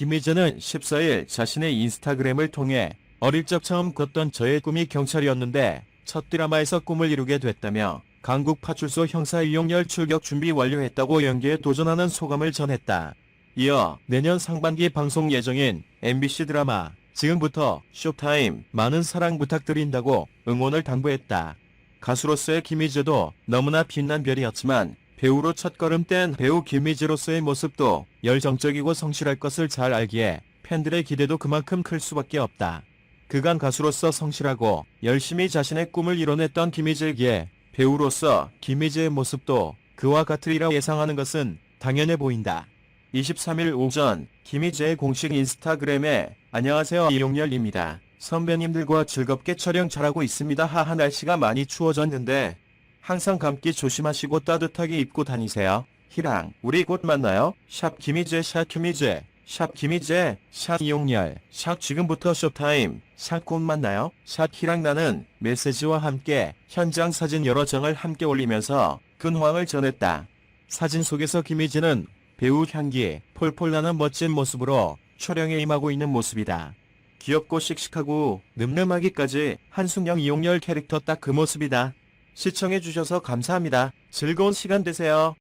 김희재는 14일 자신의 인스타그램을 통해 어릴 적 처음 꿨던 저의 꿈이 경찰이었는데 첫 드라마에서 꿈을 이루게 됐다며 강국 파출소 형사 이용열 출격 준비 완료했다고 연기에 도전하는 소감을 전했다. 이어 내년 상반기 방송 예정인 MBC 드라마 지금부터 쇼타임 많은 사랑 부탁드린다고 응원을 당부했다. 가수로서의 김희재도 너무나 빛난 별이었지만 배우로 첫걸음 뗀 배우 김희재로서의 모습도 열정적이고 성실할 것을 잘 알기에 팬들의 기대도 그만큼 클 수밖에 없다. 그간 가수로서 성실하고 열심히 자신의 꿈을 이뤄냈던 김희재에게 배우로서 김희재의 모습도 그와 같으리라 예상하는 것은 당연해 보인다. 23일 오전 김희재의 공식 인스타그램에 안녕하세요 이용열입니다. 선배님들과 즐겁게 촬영 잘하고 있습니다. 하하 날씨가 많이 추워졌는데 항상 감기 조심하시고 따뜻하게 입고 다니세요. 희랑 우리 곧 만나요. 샵 김희재 샵 김희재 샵 김희재 샵 이용열 샵 지금부터 쇼타임 샵 곧 만나요. 샵 희랑 나는 메시지와 함께 현장 사진 여러 장을 함께 올리면서 근황을 전했다. 사진 속에서 김희재는 배우 향기 폴폴 나는 멋진 모습으로 촬영에 임하고 있는 모습이다. 귀엽고 씩씩하고 늠름하기까지 한승영 이용열 캐릭터 딱 그 모습이다. 시청해주셔서 감사합니다. 즐거운 시간 되세요.